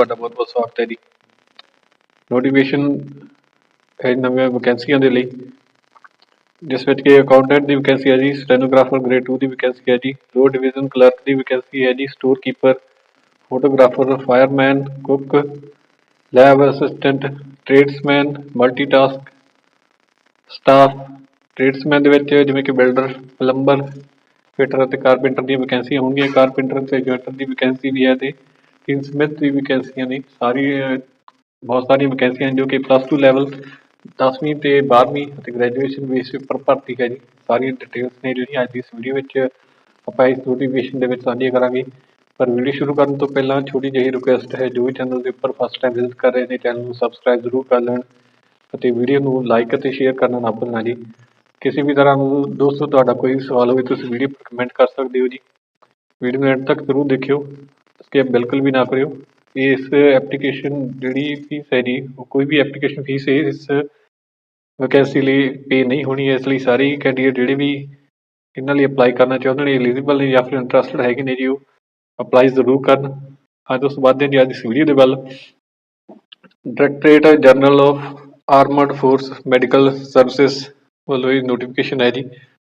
ਤੁਹਾਡਾ ਬਹੁਤ ਬਹੁਤ ਸਵਾਗਤ ਹੈ ਜੀ। ਨੋਟੀਫਿਕੇਸ਼ਨ ਹੈ ਨਵੀਆਂ ਵੈਕੈਂਸੀਆਂ ਦੇ ਲਈ। ਜਿਸ ਵਿੱਚ ਕਿ ਅਕਾਊਂਟੈਂਟ ਦੀ ਵੈਕੈਂਸੀ ਹੈ ਜੀ ਸਟੈਨੋਗ੍ਰਾਫਰ ਗ੍ਰੇਡ 2 ਦੀ ਵੈਕੈਂਸੀ ਹੈ ਜੀ ਦੋ ਡਿਵੀਜ਼ਨ ਕਲਰਕ ਦੀ ਵੈਕੈਂਸੀ ਹੈ ਜੀ store keeper photographer fireman cook lab assistant tradesman multitask staff tradesman ਦੇ ਵਿੱਚ ਜਿਵੇਂ ਕਿ ਬਿਲਡਰ ਪਲੰਬਰ ਫਿਟਰ ਅਤੇ ਕਾਰਪੈਂਟਰ ਦੀਆਂ ਵੈਕੈਂਸੀਆਂ ਹੋਣਗੀਆਂ। ਕਾਰਪੈਂਟਰ ਤੇ ਜੁਆਇੰਟਰ ਦੀ ਵੈਕੈਂਸੀ ਵੀ ਹੈ ਤੇ ਟਿਨਸਮਿਥ ਦੀ ਵੈਕੈਂਸੀਆਂ ਨੇ। ਸਾਰੀ, ਬਹੁਤ ਸਾਰੀਆਂ ਵੈਕੈਂਸੀਆਂ ਜੋ ਕਿ ਪਲੱਸ 2 ਲੈਵਲ 10ਵੀਂ ਤੇ 12ਵੀਂ ਅਤੇ ਗ੍ਰੈਜੂਏਸ਼ਨ ਬੇਸ ਉੱਪਰ ਭਰਤੀ ਹੈ ਜੀ। ਸਾਰੀਆਂ ਡਿਟੇਲਸ ਨੇ ਜਿਹੜੀਆਂ ਅੱਜ ਦੀ ਇਸ ਵੀਡੀਓ ਵਿੱਚ ਆਪਾਂ ਇਸ ਨੋਟੀਫਿਕੇਸ਼ਨ ਦੇ ਵਿੱਚ ਸਾਂਝੀਆਂ ਕਰਾਂਗੇ। ਪਰ ਵੀਡੀਓ ਸ਼ੁਰੂ ਕਰਨ ਤੋਂ ਪਹਿਲਾਂ ਛੋਟੀ ਜਿਹੀ ਰਿਕੁਐਸਟ ਹੈ, ਜੋ ਵੀ ਚੈਨਲ ਦੇ ਉੱਪਰ ਫਸਟ ਟਾਈਮ ਵਿਜ਼ਿਟ ਕਰ ਰਹੇ ਨੇ ਚੈਨਲ ਨੂੰ ਸਬਸਕ੍ਰਾਈਬ ਜ਼ਰੂਰ ਕਰ ਲੈਣ ਅਤੇ ਵੀਡੀਓ ਨੂੰ ਲਾਈਕ ਅਤੇ ਸ਼ੇਅਰ ਕਰਨਾ ਨਾ ਭੁੱਲਣਾ ਜੀ। ਕਿਸੇ ਵੀ ਤਰ੍ਹਾਂ ਨੂੰ ਦੋਸਤੋ, ਤੁਹਾਡਾ ਕੋਈ ਵੀ ਸਵਾਲ ਹੋਵੇ, ਤੁਸੀਂ ਵੀਡੀਓ ਕਮੈਂਟ ਕਰ ਸਕਦੇ ਹੋ ਜੀ। ਵੀਡੀਓ ਨੂੰ ਐਂਡ ਤੱਕ ਜ਼ਰੂਰ ਦੇਖਿਓ। ਸਕਿਪ ਬਿਲਕੁਲ ਵੀ ਨਾ ਕਰਿਓ। ਇਸ ਐਪਲੀਕੇਸ਼ਨ ਜਿਹੜੀ ਫੀਸ ਹੈ ਜੀ ਉਹ ਕੋਈ ਵੀ ਐਪਲੀਕੇਸ਼ਨ ਫੀਸ ਹੈ, ਇਸ ਵੈਕੈਂਸੀ ਲਈ ਪੇ ਨਹੀਂ ਹੋਣੀ ਹੈ ਇਸ ਲਈ ਸਾਰੇ ਕੈਂਡੀਡੇਟ ਜਿਹੜੇ ਵੀ ਇਹਨਾਂ ਲਈ ਅਪਲਾਈ ਕਰਨਾ ਚਾਹੁੰਦੇ ਨੇ ਐਲੀਜੀਬਲ ਨੇ ਜਾਂ ਫਿਰ ਇੰਟਰਸਟਡ ਹੈਗੇ ਨੇ ਜੀ, ਉਹ ਅਪਲਾਈ ਜ਼ਰੂਰ ਕਰਨ। ਅੱਜ ਉਸ ਬਾਅਦ ਦੀ ਅੱਜ ਇਸ ਵੀਡੀਓ ਦੇ ਵੱਲ directorate general of armed force medical services ਵੱਲੋਂ ਇਹ ਨੋਟੀਫਿਕੇਸ਼ਨ ਹੈ ਜੀ,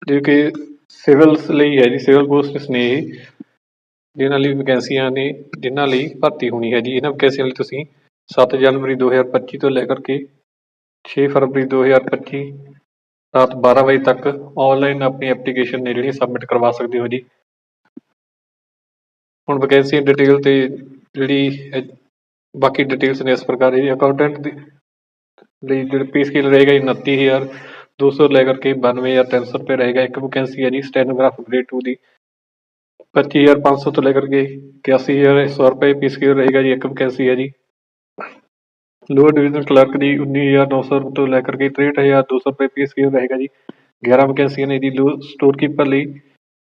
ਜੋ ਕਿ ਸਿਵਲਸ ਲਈ ਹੈ ਜੀ ਸਿਵਲ ਪੋਸਟਸ ਨੇ ਇਹ। ਜਿਨ੍ਹਾਂ ਲਈ ਵੈਕੈਂਸੀਆਂ ਨੇ ਜਿਨ੍ਹਾਂ ਲਈ ਭਰਤੀ ਹੋਣੀ ਹੈ ਜੀ। ਇਹਨਾਂ ਵੈਕੈਂਸੀਆਂ ਲਈ ਤੁਸੀਂ 7 ਜਨਵਰੀ 2025 ਤੋਂ ਲੈ ਕਰਕੇ 6 ਫਰਵਰੀ 2025 ਰਾਤ 12 ਵਜੇ ਤੱਕ ਆਨਲਾਈਨ ਆਪਣੀ ਐਪਲੀਕੇਸ਼ਨ ਨੇ ਜਿਹੜੀ ਸਬਮਿਟ ਕਰਵਾ ਸਕਦੇ ਹੋ ਜੀ। ਹੁਣ ਵੈਕੈਂਸੀ ਡਿਟੇਲ ਤੇ ਜਿਹੜੀ ਬਾਕੀ ਡਿਟੇਲਸ ਨੇ ਇਸ ਪ੍ਰਕਾਰ ਹੈ ਅਕਾਊਂਟੈਂਟ ਦੀ ਲਈ ਜਿਹੜਾ ਪੀ ਸਕੇਲ ਰਹੇਗਾ ਜੀ 29200 ਲੈ ਕਰਕੇ 92300 ਰੁਪਏ ਰਹੇਗਾ। ਇੱਕ ਵੈਕੈਂਸੀ ਹੈ ਜੀ ਸਟੈਨੋਗ੍ਰਾਫ ਗ੍ਰੇਡ 2 ਦੀ। 25500 ਤੋਂ ਲੈ ਕਰਕੇ 81100 ਰੁਪਏ ਪੇ ਸਕੇਲ ਰਹੇਗਾ ਜੀ, ਇੱਕ ਵੈਕੈਂਸੀ ਹੈ ਜੀ। ਲੋਅਰ ਡਿਵੀਜ਼ਨ ਕਲਰਕ ਦੀ 19900 ਰੁਪਏ ਤੋਂ ਲੈ ਕਰਕੇ 63200 ਰੁਪਏ ਪੇ ਸਕੇਲ ਰਹੇਗਾ ਜੀ। 11 ਵੈਕੈਂਸੀਆਂ ਨੇ ਜੀ ਲੋ ਸਟੋਰ ਕੀਪਰ ਲਈ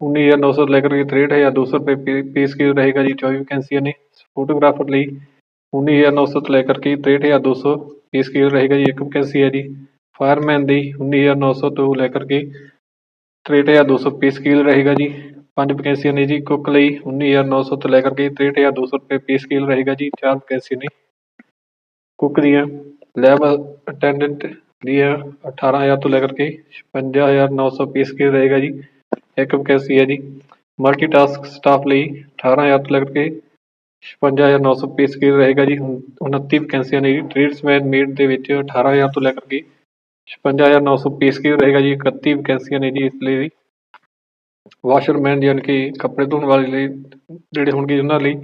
19900 ਤੋਂ ਲੈ ਕਰਕੇ 63200 ਰੁਪਏ ਪੇ ਸਕੇਲ ਰਹੇਗਾ ਜੀ 24 ਵੈਕੈਂਸੀਆਂ ਨੇ। ਫੋਟੋਗ੍ਰਾਫਰ ਲਈ 19900 ਤੋਂ ਲੈ ਕਰਕੇ 63200 ਪੇ ਸਕੇਲ ਰਹੇਗਾ ਜੀ, ਇੱਕ ਵੈਕੈਂਸੀ ਹੈ ਜੀ। ਫਾਇਰਮੈਨ ਦੀ 19900 ਤੋਂ ਲੈ ਕਰਕੇ 63200 ਪੇ ਸਕੇਲ ਰਹੇਗਾ ਜੀ। ਪੰਜ ਵੈਕੈਂਸੀਆਂ ਨੇ ਜੀ ਕੁੱਕ ਲਈ 19900 ਤੋਂ ਲੈ ਕਰਕੇ 63200 ਰੁਪਏ ਪੇ ਸਕੇਲ ਰਹੇਗਾ ਜੀ, ਚਾਰ ਵੈਕੈਂਸੀ ਨੇ। ਕੁੱਕ ਦੀਆਂ ਲੈਬ ਅਟੈਂਡੈਂਟ ਦੀਆਂ 18000 ਤੋਂ ਲੈ ਕਰਕੇ 55900 ਪੇ ਸਕੇਲ ਰਹੇਗਾ ਜੀ, ਇੱਕ ਵੈਕੈਂਸੀ ਹੈ ਜੀ। ਮਲਟੀਟਾਸਕ ਸਟਾਫ ਲਈ 18000 ਤੋਂ ਲੈ ਕਰਕੇ 55900 ਪੇ ਸਕੇਲ ਰਹੇਗਾ ਜੀ ਉਨ- 29 ਵੈਕੈਂਸੀਆਂ ਨੇ ਜੀ, ਟ੍ਰੇਡਸਮੈਨ ਮੀਟ ਦੇ ਵਿੱਚ 18000 ਤੋਂ ਲੈ ਕਰਕੇ 55900 ਪੇ ਸਕੇਲ ਰਹੇਗਾ ਜੀ 31 ਵੈਕੈਂਸੀਆਂ ਨੇ ਜੀ ਇਸ ਲਈ। ਵਾਸ਼ਰਮੈਨ ਯਾਨੀ ਕਿ ਕੱਪੜੇ ਧੋਣ ਵਾਲੇ ਲਈ ਜਿਹੜੇ ਹੋਣਗੇ ਉਹਨਾਂ ਲਈ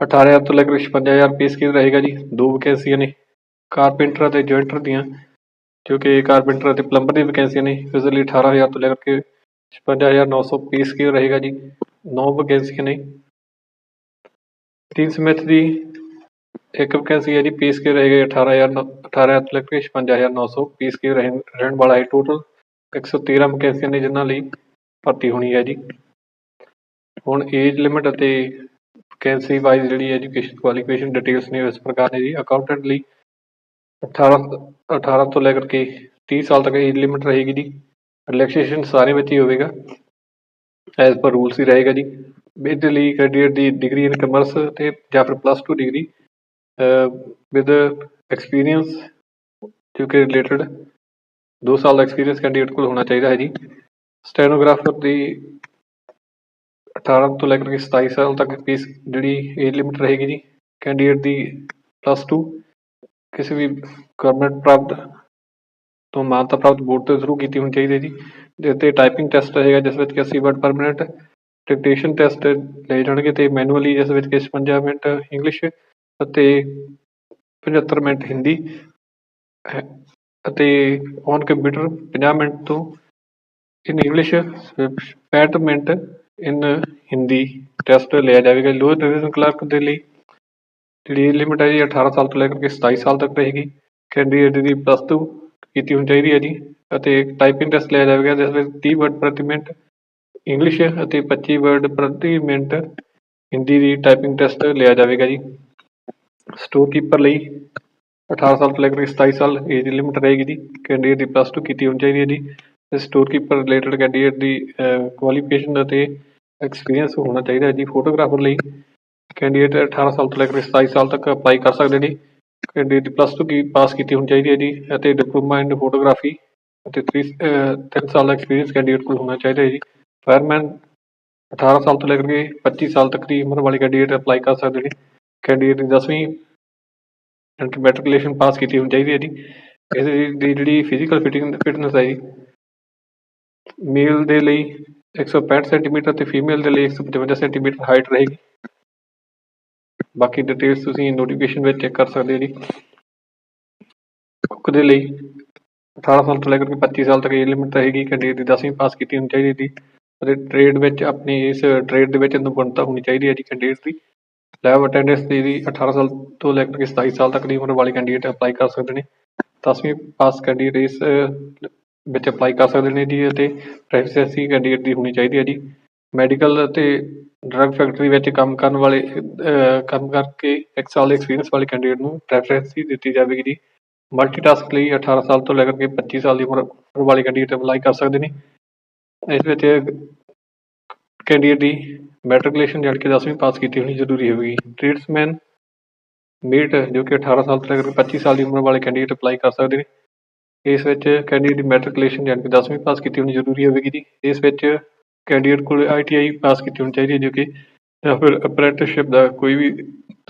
18000 ਤੋਂ ਲੈ ਕੇ 55000 ਪੇ ਸਕੇਲ ਰਹੇਗਾ ਜੀ, ਦੋ ਵੈਕੈਂਸੀਆਂ ਨੇ ਕਾਰਪੈਂਟਰ ਅਤੇ ਜੁਆਇੰਟਰ ਦੀਆਂ, ਜੋ ਕਿ ਕਾਰਪੈਂਟਰ ਅਤੇ ਪਲੰਬਰ ਦੀਆਂ ਵੈਕੈਂਸੀਆਂ ਨੇ, ਇਸ ਲਈ 18000 ਤੋਂ ਲੈ ਕੇ 55900 ਪੇ ਸਕੇਲ ਰਹੇਗਾ ਜੀ, ਨੌ ਵੈਕੈਂਸੀਆਂ ਨੇ। ਟੀਨ ਸਮਿਥ ਦੀ ਇੱਕ ਵੈਕੈਂਸੀ ਹੈ ਜੀ ਪੇ ਸਕੇਲ ਰਹੇਗਾ 18000 ਨੌ- 18000 ਤੋਂ ਲੈ ਕੇ 55900 ਪੇ ਸਕੇਲ ਰਹਿਣ ਰਹਿਣ ਵਾਲਾ ਹੈ ਟੋਟਲ 113 ਵੈਕੈਂਸੀਆਂ ਨੇ ਜਿਨ੍ਹਾਂ ਲਈ ਭਰਤੀ ਹੋਣੀ ਹੈ ਜੀ। ਹੁਣ ਏਜ ਲਿਮਿਟ ਅਤੇ ਵੈਕੈਂਸੀ ਵਾਈਜ਼ ਜਿਹੜੀ ਐਜੂਕੇਸ਼ਨ ਕੁਆਲੀਫਿਕੇਸ਼ਨ ਡਿਟੇਲਸ ਨੇ ਇਸ ਪ੍ਰਕਾਰ ਨੇ ਜੀ। ਅਕਾਊਂਟੈਂਟ ਲਈ 18 18 ਤੋਂ ਲੈ ਕਰਕੇ 30 ਸਾਲ ਤੱਕ ਏਜ ਲਿਮਿਟ ਰਹੇਗੀ ਜੀ। ਰਿਲੈਕਸੇਸ਼ਨ ਸਾਰੇ ਵਿੱਚ ਹੀ ਹੋਵੇਗਾ। ਐਜ਼ ਪਰ ਰੂਲਸ ਹੀ ਰਹੇਗਾ ਜੀ। ਇਹਦੇ ਲਈ ਕੈਂਡੀਡੇਟ ਦੀ ਡਿਗਰੀ ਇਨ ਕਮਰਸ ਤੇ ਜਾਂ ਫਿਰ ਪਲੱਸ 2 ਡਿਗਰੀ ਵਿਦ ਐਕਸਪੀਰੀਅੰਸ ਜੋ ਕਿ ਰਿਲੇਟਡ 2 ਸਾਲ ਦਾ ਐਕਸਪੀਰੀਅੰਸ ਕੈਂਡੀਡੇਟ ਕੋਲ ਹੋਣਾ ਚਾਹੀਦਾ ਹੈ ਜੀ। ਸਟੈਨੋਗ੍ਰਾਫਰ ਦੀ 18 ਤੋਂ ਲੈ ਕੇ 27 ਸਾਲ ਤੱਕ ਫੀਸ ਜਿਹੜੀ ਏਜ ਲਿਮਿਟ ਰਹੇਗੀ ਜੀ ਕੈਂਡੀਡੇਟ ਦੀ ਪਲੱਸ 2 ਕਿਸੇ ਵੀ ਗਵਰਨਮੈਂਟ ਪ੍ਰਾਪਤ ਤੋਂ ਮਾਨਤਾ ਪ੍ਰਾਪਤ ਬੋਰਡ ਤੋਂ ਸ਼ੁਰੂ ਕੀਤੀ ਹੋਣੀ ਚਾਹੀਦੀ ਹੈ ਜੀ। ਜਿਸ ਤੇ ਟਾਈਪਿੰਗ ਟੈਸਟ ਰਹੇਗਾ, ਜਿਸ ਵਿੱਚ ਕਿ 80 ਵਰਡ ਪਰ ਮਿੰਟ ਡਿਕਟੇਸ਼ਨ ਟੈਸਟ ਲਏ ਜਾਣਗੇ ਤੇ ਮੈਨੂਅਲੀ ਜਿਸ ਵਿੱਚ ਕਿ 56 ਮਿੰਟ ਇੰਗਲਿਸ਼ ਅਤੇ 75 ਮਿੰਟ ਹਿੰਦੀ ਹੈ ਅਤੇ ਔਨ ਕੰਪਿਊਟਰ 50 ਮਿੰਟ ਤੋਂ in English 65 minute in Hindi test ਲਿਆ ਜਾਵੇਗਾ ਲੋਅਰ ਡਿਵੀਜ਼ਨ ਕਲਰਕ ਦੇ ਲਈ, ਜਿਹੜੀ ਲਿਮਿਟ ਹੈ ਜੀ 18 ਸਾਲ ਤੋਂ ਲੈ ਕੇ 27 ਸਾਲ ਤੱਕ ਰਹੇਗੀ। ਕੈਂਡੀਡੇਟ ਦੀ ਪਲੱਸ 2 ਕੀਤੀ ਹੋਣੀ ਚਾਹੀਦੀ ਹੈ ਜੀ ਅਤੇ ਟਾਈਪਿੰਗ ਟੈਸਟ ਲਿਆ ਜਾਵੇਗਾ, ਜਿਸ ਵਿੱਚ 30 ਵਰਡ ਪ੍ਰਤੀ ਮਿੰਟ ਇੰਗਲਿਸ਼ ਅਤੇ 25 ਵਰਡ ਪ੍ਰਤੀ ਮਿੰਟ ਹਿੰਦੀ ਦੀ ਟਾਈਪਿੰਗ ਟੈਸਟ ਲਿਆ ਜਾਵੇਗਾ ਜੀ। ਸਟੋਰ ਕੀਪਰ ਲਈ 18 ਸਾਲ ਤੋਂ ਲੈ ਕੇ 27 ਸਾਲ ਏਜ ਲਿਮਿਟ ਰਹੇਗੀ ਜੀ। ਕੈਂਡੀਡੇਟ ਦੀ ਪਲੱਸ 2 ਕੀਤੀ ਹੋਣੀ ਚਾਹੀਦੀ ਹੈ ਜੀ। ਤੇ ਸਟੋਰ ਕੀਪਰ ਰਿਲੇਟਡ ਕੈਂਡੀਡੇਟ ਦੀ ਕੁਆਲੀਫਿਕੇਸ਼ਨ ਅਤੇ ਐਕਸਪੀਰੀਅੰਸ ਹੋਣਾ ਚਾਹੀਦਾ ਜੀ ਫੋਟੋਗ੍ਰਾਫਰ ਲਈ। ਕੈਂਡੀਡੇਟ 18 ਸਾਲ ਤੋਂ ਲੈ ਕੇ 27 ਸਾਲ ਤੱਕ ਅਪਲਾਈ ਕਰ ਸਕਦੇ ਨੇ। ਕੈਂਡੀਡੇਟ ਪਲੱਸ 2 ਕੀ ਪਾਸ ਕੀਤੀ ਹੋਣੀ ਚਾਹੀਦੀ ਹੈ ਜੀ ਅਤੇ ਡਿਪਲੋਮਾ ਇਨ ਫੋਟੋਗ੍ਰਾਫੀ ਅਤੇ 3 ਤਿੰਨ ਸਾਲ ਦਾ ਐਕਸਪੀਰੀਅੰਸ ਕੈਂਡੀਡੇਟ ਕੋਲ ਹੋਣਾ ਚਾਹੀਦਾ ਹੈ ਜੀ। ਫਾਇਰਮੈਨ 18 ਸਾਲ ਤੋਂ ਲੈ ਕੇ 25 ਸਾਲ ਤੱਕ ਦੀ ਉਮਰ ਵਾਲੇ ਕੈਂਡੀਡੇਟ ਅਪਲਾਈ ਕਰ ਸਕਦੇ ਨੇ। ਕੈਂਡੀਡੇਟ ਦੀ 10ਵੀਂ ਯਾਨੀ ਮੈਟ੍ਰਿਕੂਲੇਸ਼ਨ ਪਾਸ ਕੀਤੀ ਹੋਣੀ ਚਾਹੀਦੀ ਹੈ ਜੀ। ਇਸ ਦੀ ਜਿਹੜੀ ਫਿਜ਼ੀਕਲ ਫਿਟਿੰਗ ਫਿਟਨੈਸ ਹੈ ਜੀ। ਮੇਲ ਦੇ ਲਈ 165 ਸੈਂਟੀਮੀਟਰ ਅਤੇ ਫੀਮੇਲ ਦੇ ਲਈ 155 ਸੈਂਟੀਮੀਟਰ ਹਾਈਟ ਰਹੇਗੀ। ਬਾਕੀ ਡਿਟੇਲਸ ਤੁਸੀਂ ਨੋਟੀਫਿਕੇਸ਼ਨ ਵਿੱਚ ਚੈੱਕ ਕਰ ਸਕਦੇ ਹੋ ਜੀ। ਕੁੱਕ ਦੇ ਲਈ 18 ਸਾਲ ਤੋਂ ਲੈ ਕੇ 25 ਸਾਲ ਤੱਕ ਏਜ ਲਿਮਿਟ ਰਹੇਗੀ। ਕੈਂਡੀਡੇਟ ਦੀ 10ਵੀਂ ਪਾਸ ਕੀਤੀ ਹੋਣੀ ਚਾਹੀਦੀ ਜੀ। ਅਤੇ ਟ੍ਰੇਡ ਵਿੱਚ ਆਪਣੀ ਇਸ ਟ੍ਰੇਡ ਦੇ ਵਿੱਚ ਨਿਪੁੰਨਤਾ ਹੋਣੀ ਚਾਹੀਦੀ ਹੈ ਜੀ ਕੈਂਡੀਡੇਟ ਦੀ। ਲੈਬ ਅਟੈਂਡੈਂਸ ਦੀ ਵੀ 18 ਸਾਲ ਤੋਂ ਲੈ ਕੇ 27 ਸਾਲ ਤੱਕ ਦੀ ਉਮਰ ਵਾਲੇ ਕੈਂਡੀਡੇਟ ਅਪਲਾਈ ਕਰ ਸਕਦੇ ਨੇ। 10ਵੀਂ ਪਾਸ ਕੈਂਡੀਡੇਟ ਇਸ ਵਿੱਚ ਅਪਲਾਈ ਕਰ ਸਕਦੇ ਨੇ ਜੀ ਅਤੇ ਪ੍ਰੈਫਰੈਂਸੀ ਕੈਂਡੀਡੇਟ ਦੀ ਹੋਣੀ ਚਾਹੀਦੀ ਹੈ ਜੀ। ਮੈਡੀਕਲ ਅਤੇ ਡਰੱਗ ਫੈਕਟਰੀ ਵਿੱਚ ਕੰਮ ਕਰਨ ਵਾਲੇ ਕੰਮ ਕਰਕੇ ਇੱਕ ਸਾਲ ਦੇ ਐਕਸਪੀਰੀਅੰਸ ਵਾਲੇ ਕੈਂਡੀਡੇਟ ਨੂੰ ਪ੍ਰੈਫਰੈਂਸੀ ਦਿੱਤੀ ਜਾਵੇਗੀ ਜੀ। ਮਲਟੀਟਾਸਕ ਲਈ 18 ਸਾਲ ਤੋਂ ਲੈ ਕੇ 25 ਸਾਲ ਦੀ ਉਮਰ ਵਾਲੇ ਕੈਂਡੀਡੇਟ ਅਪਲਾਈ ਕਰ ਸਕਦੇ ਨੇ। ਇਸ ਵਿੱਚ ਕੈਂਡੀਡੇਟ ਦੀ ਮੈਟ੍ਰਿਕੂਲੇਸ਼ਨ ਜਾਣੀ ਕਿ 10ਵੀਂ ਪਾਸ ਕੀਤੀ ਹੋਣੀ ਜ਼ਰੂਰੀ ਹੋਵੇਗੀ। ਟ੍ਰੇਡਸਮੈਨ ਮੀਟ ਜੋ ਕਿ 18 ਸਾਲ ਤੋਂ ਲੈ ਕੇ 25 ਸਾਲ ਦੀ ਉਮਰ ਵਾਲੇ ਕੈਂਡੀਡੇਟ ਅਪਲਾਈ ਕਰ ਸਕਦੇ ਨੇ। ਇਸ ਵਿੱਚ ਕੈਂਡੀਡੇਟ ਦੀ ਮੈਟ੍ਰਿਕੂਲੇਸ਼ਨ ਯਾਨੀ ਕਿ 10ਵੀਂ ਪਾਸ ਕੀਤੀ ਹੋਣੀ ਜ਼ਰੂਰੀ ਹੋਵੇਗੀ ਜੀ। ਇਸ ਵਿੱਚ ਕੈਂਡੀਡੇਟ ਕੋਲ ਆਈਟੀਆਈ ਪਾਸ ਕੀਤੀ ਹੋਣੀ ਚਾਹੀਦੀ ਹੈ ਜੋ ਕਿ ਜਾਂ ਫਿਰ ਅਪ੍ਰੈਂਟਿਸਸ਼ਿਪ ਦਾ ਕੋਈ ਵੀ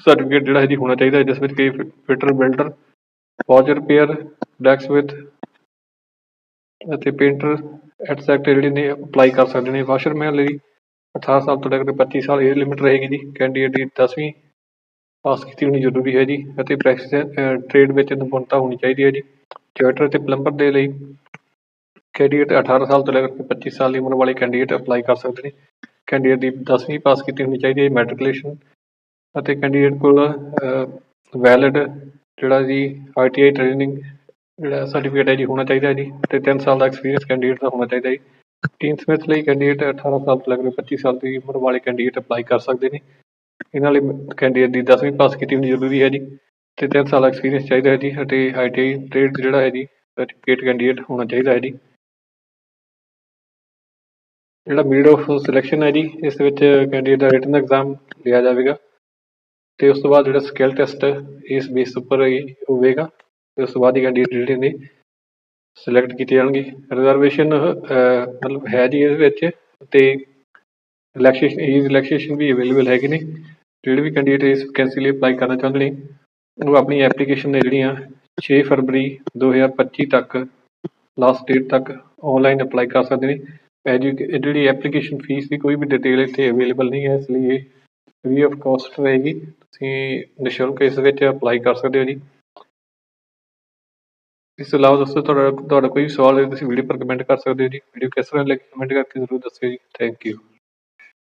ਸਰਟੀਫਿਕੇਟ ਜਿਹੜਾ ਹੈ ਜੀ ਹੋਣਾ ਚਾਹੀਦਾ ਹੈ, ਜਿਸ ਵਿੱਚ ਕਿ ਫਿਟਰ ਬਿਲਡਰ ਫੌਜ ਰਿਪੇਅਰ ਡੈਕਸ ਸਮਿਥ ਅਤੇ ਪੇਂਟਰ ਐਟਸੈਕਟ ਜਿਹੜੇ ਨੇ ਅਪਲਾਈ ਕਰ ਸਕਦੇ ਨੇ। ਵਾਸ਼ਰਮੈਨ ਲਈ 18 ਸਾਲ ਤੋਂ ਲੈ ਕੇ 25 ਸਾਲ ਇਹ ਲਿਮਿਟ ਰਹੇਗੀ ਜੀ। ਕੈਂਡੀਡੇਟ ਦੀ 10ਵੀਂ ਪਾਸ ਕੀਤੀ ਹੋਣੀ ਜ਼ਰੂਰੀ ਹੈ ਜੀ ਅਤੇ ਪ੍ਰੈਕਟਿਸ ਟ੍ਰੇਡ ਵਿੱਚ ਨਿਪੁੰਨਤਾ ਹੋਣੀ ਚਾਹੀਦੀ ਹੈ ਜੀ। ਥੀਏਟਰ ਅਤੇ ਪਲੰਬਰ ਦੇ ਲਈ ਕੈਂਡੀਡੇਟ 18 ਸਾਲ ਤੋਂ ਲੈ ਕੇ 25 ਸਾਲ ਦੀ ਉਮਰ ਵਾਲੇ ਕੈਂਡੀਡੇਟ ਅਪਲਾਈ ਕਰ ਸਕਦੇ ਨੇ। ਕੈਂਡੀਡੇਟ ਦੀ 10ਵੀਂ ਪਾਸ ਕੀਤੀ ਹੋਣੀ ਚਾਹੀਦੀ ਹੈ ਮੈਟ੍ਰਿਕੂਲੇਸ਼ਨ ਅਤੇ ਕੈਂਡੀਡੇਟ ਕੋਲ ਵੈਲਿਡ ਜਿਹੜਾ ਜੀ ਆਈਟੀਆਈ ਟ੍ਰੇਨਿੰਗ ਜਿਹੜਾ ਸਰਟੀਫਿਕੇਟ ਹੈ ਜੀ ਹੋਣਾ ਚਾਹੀਦਾ ਹੈ ਜੀ ਤੇ 3 ਸਾਲ ਦਾ ਐਕਸਪੀਰੀਅੰਸ ਕੈਂਡੀਡੇਟ ਦਾ ਹੋਣਾ ਚਾਹੀਦਾ ਹੈ ਟੀਮ ਸਮਿਥ ਲਈ ਕੈਂਡੀਡੇਟ 18 ਸਾਲ ਤੋਂ ਲੈ ਕੇ 25 ਸਾਲ ਦੀ ਉਮਰ ਵਾਲੇ ਕੈਂਡੀਡੇਟ ਅਪਲਾਈ ਕਰ ਸਕਦੇ ਨੇ। ਇਹਨਾਂ ਲਈ ਕੈਂਡੀਡੇਟ ਦੀ 10ਵੀਂ ਪਾਸ ਕੀਤੀ ਹੋਣੀ ਜ਼ਰੂਰੀ ਹੈ ਜੀ। ਤੇ ਤਿੰਨ ਸਾਲ ਐਕਸਪੀਰੀਅੰਸ ਚਾਹੀਦਾ ਹੈ ਜੀ ਅਤੇ ਆਈਟੀਆਈ ਟ੍ਰੇਡ ਜਿਹੜਾ ਹੈ ਜੀ ਸਰਟੀਫਿਕੇਟ ਕੈਂਡੀਡੇਟ ਹੋਣਾ ਚਾਹੀਦਾ ਹੈ ਜੀ। ਜਿਹੜਾ ਮੀਡ ਆਫ ਸਿਲੈਕਸ਼ਨ ਹੈ ਜੀ, ਇਸ ਵਿੱਚ ਕੈਂਡੀਡੇਟ ਦਾ ਰਿਟਨ ਐਗਜ਼ਾਮ ਲਿਆ ਜਾਵੇਗਾ ਤੇ ਉਸ ਤੋਂ ਬਾਅਦ ਜਿਹੜਾ ਸਕਿੱਲ ਟੈਸਟ ਇਸ ਬੇਸ ਉੱਪਰ ਹੋਵੇਗਾ ਤੇ ਉਸ ਤੋਂ ਬਾਅਦ ਹੀ ਕੈਂਡੀਡੇਟ ਜਿਹੜੇ ਨੇ ਸਿਲੈਕਟ ਕੀਤੇ ਜਾਣਗੇ। ਰਿਜ਼ਰਵੇਸ਼ਨ ਮਤਲਬ ਹੈ ਜੀ ਇਹਦੇ ਵਿੱਚ ਤੇ ਰਿਲੈਕਸੇਸ਼ਨ ਏਜ ਰਿਲੈਕਸੇਸ਼ਨ ਵੀ ਅਵੇਲੇਬਲ ਹੈਗੇ ਨੇ। ਜਿਹੜੇ ਵੀ ਕੈਂਡੀਡੇਟ ਇਸ ਵੈਕੈਂਸੀ ਲਈ ਅਪਲਾਈ ਕਰਨਾ ਚਾਹੁੰਦੇ ਨੇ ਉਹ ਆਪਣੀ ਐਪਲੀਕੇਸ਼ਨ ਨੇ ਜਿਹੜੀਆਂ ਛੇ ਫਰਵਰੀ 2025 ਤੱਕ ਲਾਸਟ ਡੇਟ ਤੱਕ ਔਨਲਾਈਨ ਅਪਲਾਈ ਕਰ ਸਕਦੇ ਨੇ। ਐਜੂ ਜਿਹੜੀ ਐਪਲੀਕੇਸ਼ਨ ਫੀਸ ਦੀ ਕੋਈ ਵੀ ਡਿਟੇਲ ਇੱਥੇ ਅਵੇਲੇਬਲ ਨਹੀਂ ਹੈ, ਇਸ ਲਈ ਇਹ ਫ੍ਰੀ ਆਫ ਕਾਸਟ ਰਹੇਗੀ। ਤੁਸੀਂ ਨਿਸ਼ੁਲਕ ਇਸ ਵਿੱਚ ਅਪਲਾਈ ਕਰ ਸਕਦੇ ਹੋ ਜੀ। ਇਸ ਤੋਂ ਇਲਾਵਾ ਦੋਸਤੋ, ਤੁਹਾਡਾ ਤੁਹਾਡਾ ਕੋਈ ਵੀ ਸਵਾਲ ਹੈ ਤੁਸੀਂ ਵੀਡੀਓ ਪਰ ਕਮੈਂਟ ਕਰ ਸਕਦੇ ਹੋ ਜੀ। ਵੀਡੀਓ ਕਿਸ ਤਰ੍ਹਾਂ ਲੱਗੀ ਕਮੈਂਟ ਕਰਕੇ ਜ਼ਰੂਰ ਦੱਸਿਓ ਜੀ। Thank you